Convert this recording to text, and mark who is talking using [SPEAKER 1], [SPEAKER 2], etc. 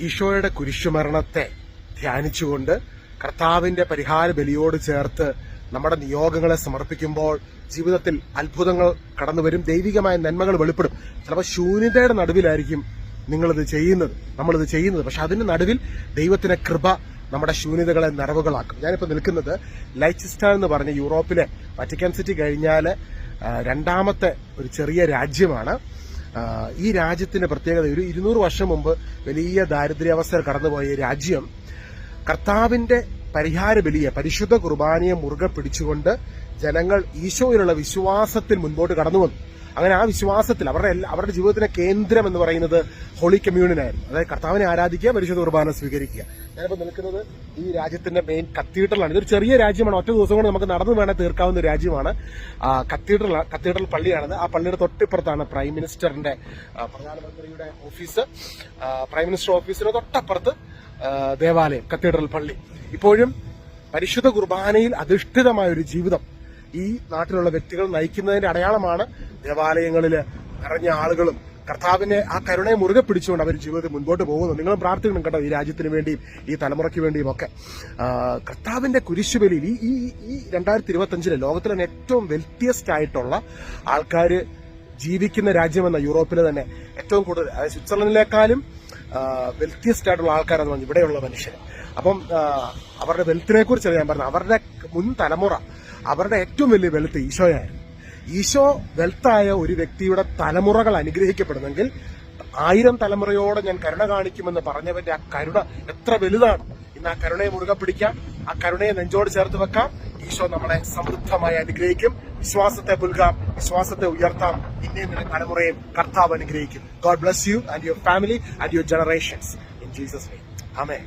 [SPEAKER 1] ഈശോയുടെ കുരിശുമരണത്തെ ധ്യാനിച്ചുകൊണ്ട് കർത്താവിന്റെ പരിഹാര ബലിയോട് ചേർത്ത് നമ്മുടെ നിയോഗങ്ങളെ സമർപ്പിക്കുമ്പോൾ ജീവിതത്തിൽ അത്ഭുതങ്ങൾ കടന്നു വരും. ദൈവികമായ നന്മകൾ വെളിപ്പെടും. ചിലപ്പോൾ ശൂന്യതയുടെ നടുവിലായിരിക്കും നിങ്ങളിത് ചെയ്യുന്നത് നമ്മളിത് ചെയ്യുന്നത്. പക്ഷെ അതിന്റെ നടുവിൽ ദൈവത്തിന്റെ കൃപ നമ്മുടെ ശൂന്യതകളെ നിറവുകളാക്കും ഞാനിപ്പോൾ നിൽക്കുന്നത് ലൈച്ചിസ്റ്റാൻ എന്ന് പറഞ്ഞ യൂറോപ്പിലെ വറ്റിക്കൻ സിറ്റി കഴിഞ്ഞാൽ രണ്ടാമത്തെ ഒരു ചെറിയ രാജ്യമാണ്. ഈ രാജ്യത്തിന്റെ പ്രത്യേകത ഒരു ഇരുന്നൂറ് വർഷം മുമ്പ് വലിയ ദാരിദ്ര്യാവസ്ഥയിൽ കടന്നുപോയ രാജ്യം കർത്താവിന്റെ പരിഹാര ബലിയെ പരിശുദ്ധ കുർബാനയെ മുറുകെ പിടിച്ചുകൊണ്ട് ജനങ്ങൾ ഈശോയിലുള്ള വിശ്വാസത്തിൽ മുൻപോട്ട് കടന്നു വന്നു. അങ്ങനെ ആ വിശ്വാസത്തിൽ അവരുടെ എല്ലാ അവരുടെ ജീവിതത്തിലെ കേന്ദ്രം എന്ന് പറയുന്നത് ഹോളി കമ്മ്യൂണിനായിരുന്നു അതായത് കർത്താവിനെ ആരാധിക്കുക പരിശുദ്ധ കുർബാന സ്വീകരിക്കുക. ഞാനിപ്പോൾ നിൽക്കുന്നത് ഈ രാജ്യത്തിന്റെ മെയിൻ കത്തീഡ്രലാണ്. ഇതൊരു ചെറിയ രാജ്യമാണ്. ഒറ്റ ദിവസം കൊണ്ട് നമുക്ക് നടന്നു വേണേൽ തീർക്കാവുന്ന ഒരു രാജ്യമാണ്. കത്തീഡ്രൽ കത്തീഡ്രൽ പള്ളിയാണത്. ആ പള്ളിയുടെ തൊട്ടിപ്പുറത്താണ് പ്രൈം മിനിസ്റ്ററിന്റെ പ്രധാനമന്ത്രിയുടെ ഓഫീസ് പ്രൈം മിനിസ്റ്റർ ഓഫീസിന്റെ തൊട്ടപ്പുറത്ത് ദേവാലയം കത്തീഡ്രൽ പള്ളി. ഇപ്പോഴും പരിശുദ്ധ കുർബാനയിൽ അധിഷ്ഠിതമായ ഒരു ജീവിതം ഈ നാട്ടിലുള്ള വ്യക്തികൾ നയിക്കുന്നതിന്റെ അടയാളമാണ് ദേവാലയങ്ങളിൽ നിറഞ്ഞ ആളുകളും കർത്താവിനെ ആ കരുണയെ മുറുകെ പിടിച്ചുകൊണ്ട് അവർ ജീവിതത്തിൽ മുൻപോട്ട് പോകുന്നു. നിങ്ങളും പ്രാർത്ഥിക്കണം കേട്ടോ ഈ രാജ്യത്തിന് വേണ്ടിയും ഈ തലമുറയ്ക്ക് വേണ്ടിയും ഒക്കെ. കർത്താവിന്റെ കുരിശുബലിയിൽ ഈ ഈ ഈ രണ്ടായിരത്തി ഇരുപത്തി അഞ്ചിലെ ലോകത്തിലെ ഏറ്റവും വെൽത്തിയസ്റ്റ് ആയിട്ടുള്ള ആൾക്കാർ ജീവിക്കുന്ന രാജ്യമെന്ന യൂറോപ്പിലെ തന്നെ ഏറ്റവും കൂടുതൽ അതായത് സ്വിറ്റ്സർലൻഡിനേക്കാളും വെൽത്തിയസ്റ്റ് ആയിട്ടുള്ള ആൾക്കാരെന്ന് പറഞ്ഞു. ഇവിടെയുള്ള മനുഷ്യർ അപ്പം അവരുടെ വെൽത്തിനെ കുറിച്ച് ഞാൻ പറഞ്ഞു. അവരുടെ മുൻ തലമുറ അവരുടെ ഏറ്റവും വലിയ വെൽത്ത് ഈശോയായിരുന്നു. ഈശോ വെൽത്തായ ഒരു വ്യക്തിയുടെ തലമുറകൾ അനുഗ്രഹിക്കപ്പെടുന്നെങ്കിൽ ആയിരം തലമുറയോടെ ഞാൻ കരുണ കാണിക്കുമെന്ന് പറഞ്ഞവന്റെ ആ കരുണ എത്ര വലുതാണ്. ഇന്ന് ആ കരുണയെ മുറുകെ പിടിക്കാം. ആ കരുണയെ നെഞ്ചോട് ചേർത്ത് വെക്കാം. ഈശോ നമ്മളെ സമൃദ്ധമായി അനുഗ്രഹിക്കും. വിശ്വാസത്തെ പുൽകാം വിശ്വാസത്തെ ഉയർത്താം. ഇന്നേ നിന്റെ തലമുറയും കർത്താവ് അനുഗ്രഹിക്കും. God bless you and your family and your generations in Jesus name amen